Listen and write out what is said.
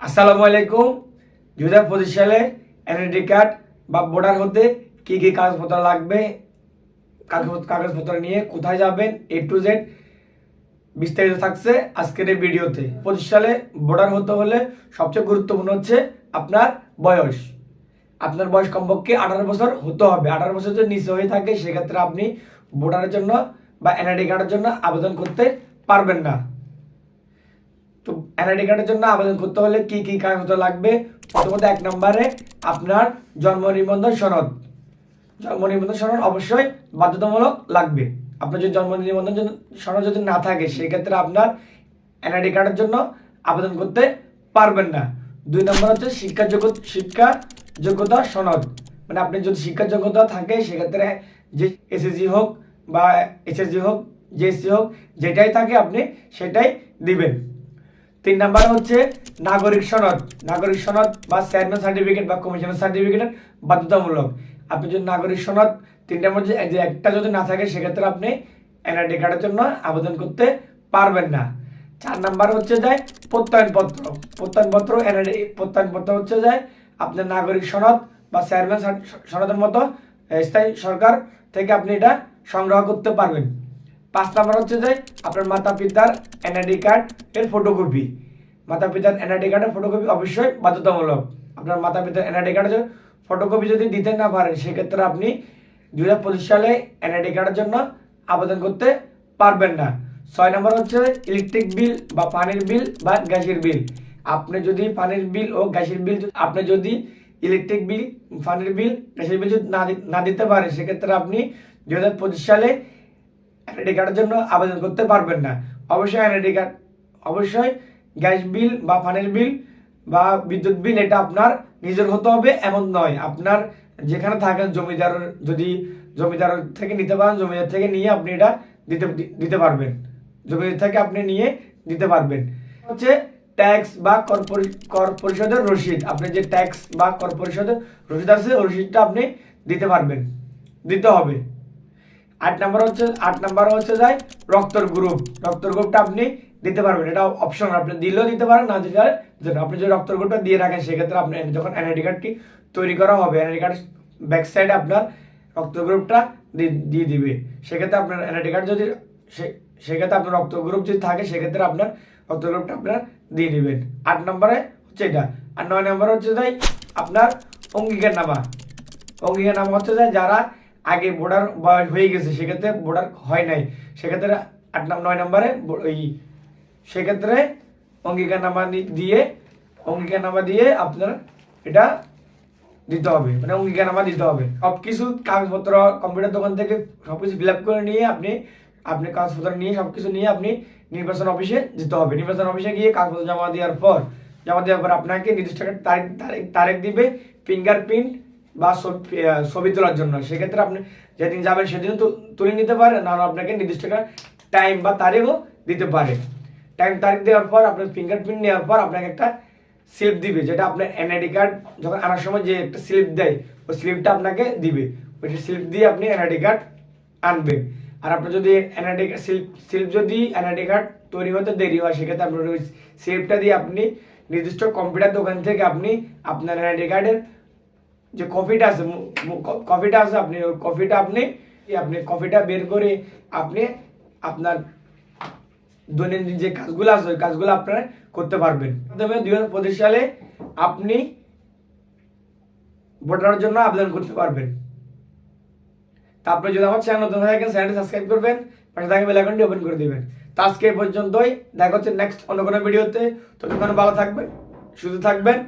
আসসালামু আলাইকুম। দু হাজার পঁচিশ সালে এনআইডি কার্ড বা ভোটার হতে কি কী কাগজপত্র লাগবে, কাগজ কাগজপত্র নিয়ে কোথায় যাবেন এ টু জেড বিস্তারিত থাকছে আজকের এই ভিডিওতে। পঁচিশ সালে ভোটার হতে হলে সবচেয়ে গুরুত্বপূর্ণ হচ্ছে আপনার বয়স। আপনার বয়স কমপক্ষে আঠারো বছর হতে হবে। আঠারো বছর যদি নিচে হয়ে থাকে, সেক্ষেত্রে আপনি ভোটারের জন্য বা এনআইডি কার্ডের জন্য আবেদন করতে পারবেন না। তো এনআইডি কার্ডের জন্য আবেদন করতে হলে কি কি কাগজ লাগবে? প্রথমত এক নম্বরে আপনার জন্ম নিবন্ধন সনদ। জন্ম নিবন্ধন সনদ অবশ্যই বাধ্যতামূলক লাগবে। আপনার যদি জন্ম নিবন্ধন সনদ যদি না থাকে, সেক্ষেত্রে আপনার এনআইডি কার্ডের জন্য আবেদন করতে পারবেন না। দুই নম্বর হচ্ছে শিক্ষা যোগ্য শিক্ষা যোগ্যতা সনদ। মানে আপনি যদি শিক্ষা যোগ্যতা থাকে, সেক্ষেত্রে যে এসএসজি হোক বা এসএসজি হোক জেএসসি হোক, যেটাই থাকে আপনি সেটাই দিবেন। তিন নাম্বার হচ্ছে নাগরিক সনদ। নাগরিক সনদ বা চেয়ারম্যান সার্টিফিকেট বা কমিশনার সার্টিফিকেট বাধ্যতামূলক। আপনি যদি নাগরিক সনদ তিনটার মধ্যে যে একটা যদি না থাকে, সেক্ষেত্রে আপনি এনআইডি কার্ডের জন্য আবেদন করতে পারবেন না। চার নাম্বার হচ্ছে যায় প্রত্যয়নপত্র। প্রত্যয়নপত্র এনআইডি প্রত্যয়নপত্র হচ্ছে যায় আপনার নাগরিক সনদ বা চেয়ারম্যান সনদের মতো স্থায়ী সরকার থেকে আপনি এটা সংগ্রহ করতে পারবেন। পাঁচ নাম্বার হচ্ছে যে আপনার মাতা পিতার এনআইডি কার্ড এর ফটোকপি মাতা পিতার এনআইডি কার্ডের ফটোকপি অবশ্যই বাধ্যতামূলক। আপনার মাতা পিতার এনআইডি কার্ডের ফটোকপি যদি দিতে না পারেন, সেক্ষেত্রে আপনি দুই হাজার পঁচিশ সালে এনআইডি কার্ডের জন্য আবেদন করতে পারবেন না। ছয় নম্বর হচ্ছে ইলেকট্রিক বিল বা পানির বিল বা গ্যাসের বিল আপনি যদি পানির বিল ও গ্যাসের বিল আপনি যদি ইলেকট্রিক বিল পানির বিল গ্যাসের বিল যদি না দিতে পারেন, সেক্ষেত্রে আপনি দুই হাজার পঁচিশ সালে এনআইডি কার্ডের জন্য আবেদন করতে পারবেন না। অবশ্যই এনআইডি কার্ড, অবশ্যই গ্যাস বিল বা পানির বিল বা বিদ্যুৎ বিল, এটা আপনার নিজের হতে হবে, এমন নয়। আপনার যেখানে থাকেন জমিদার, যদি জমিদার থেকে নিতে পারেন, জমিদার থেকে নিয়ে আপনি এটা দিতে দিতে পারবেন। জমিদার থেকে আপনি নিয়ে দিতে পারবেন। হচ্ছে ট্যাক্স বা কর পরি- কর পরিষদের রসিদ। আপনি যে ট্যাক্স বা কর পরিষদের রসিদ আছে রসিদটা আপনি দিতে পারবেন। দিতে হবে। আট নাম্বার হচ্ছে, আট নাম্বার হচ্ছে যায় রক্তর গ্রুপ রক্তর গ্রুপটা আপনি দিতে পারবেন। এটা অপশন আপনি দিলেও দিতে পারেন, না দিলে যেন আপনি যদি রক্তর গ্রুপটা দিয়ে রাখেন, সেক্ষেত্রে আপনি যখন এনআইডি কার্ডটি তৈরি করা হবে এনআইডি কার্ড ব্যাক সাইডে আপনার রক্ত গ্রুপটা দিয়ে দিবে। সেক্ষেত্রে আপনার এনআইডি কার্ড যদি সেক্ষেত্রে আপনার রক্ত গ্রুপ যদি থাকে, সেক্ষেত্রে আপনার রক্ত গ্রুপটা আপনার দিয়ে দিবেন। আট নম্বরে হচ্ছে এটা। আর নয় নম্বরে হচ্ছে যাই আপনার অঙ্গীকার নামা। অঙ্গীকার নাম হচ্ছে যে যারা আগে ভোটার বয়স হয়ে গেছে, সেক্ষেত্রে ভোটার হয় নাই। সেক্ষেত্রে আট নাম, নয় নম্বরে ব- ওই সেক্ষেত্রে অঙ্গীকার নামা দিয়ে অঙ্গীকার নামা দিয়ে আপনার এটা দিতে হবে। মানে অঙ্গীকার নামা দিতে হবে। সব কিছু কাগজপত্র কম্পিউটার দোকান থেকে সব কিছু ফিল করে নিয়ে আপনি আপনি কাগজপত্র নিয়ে সব কিছু নিয়ে আপনি নির্বাচন অফিসে যেতে হবে। নির্বাচন অফিসে গিয়ে কাগজপত্র জমা দেওয়ার পর, জমা দেওয়ার পর আপনাকে নির্দিষ্ট তারিখ তারিখ তারিখ দিবে ফিঙ্গারপ্রিন্ট বা ছবি তোলার জন্য। সেক্ষেত্রে আপনি যেদিন যাবেন সেদিন তুলে নিতে পারেন না আপনাকে নির্দিষ্ট একটা টাইম বা তারিখও দিতে পারে। টাইম তারিখ দেওয়ার পর আপনার ফিঙ্গারপ্রিন্ট নেওয়ার পর আপনাকে একটা স্লিপ দিবে, যেটা আপনার এনআইডি কার্ড যখন আনার সময় যে একটা স্লিপ দেয়, ওই স্লিপটা আপনাকে দিবে। ওই স্লিপ দিয়ে আপনি এনআইডি কার্ড আনবেন। আর আপনার যদি এনআইডি স্লিপ স্লিপ যদি এনআইডি কার্ড তৈরি হতে দেরি হয়, সেক্ষেত্রে আপনার ওই স্লিপটা দিয়ে আপনি নির্দিষ্ট কম্পিউটার দোকান থেকে আপনি আপনার এনআইডি কার্ডের যে কফিটা আছে কফিটা আছে, আপনি ওই কফিটা আপনি আপনি কফিটা বের করে আপনি আপনার দৈনন্দিন যে কাজগুলো আছে, ওই কাজগুলো আপনারা করতে পারবেন। প্রথমে দুই হাজার পঁচিশ সালে আপনি ভোটারের জন্য আবেদন করতে পারবেন। তারপরে যদি আমার চ্যানেল নতুন হয়ে থাকেন চ্যানেলটি সাবস্ক্রাইব করবেন, পাশে থাকা বেল আইকনটি ওপেন করে দিবেন। তো আজকে পর্যন্তই। দেখা হচ্ছে নেক্সট অন্য কোনো ভিডিওতে ততক্ষণ ভালো থাকবেন, সুস্থ থাকবেন।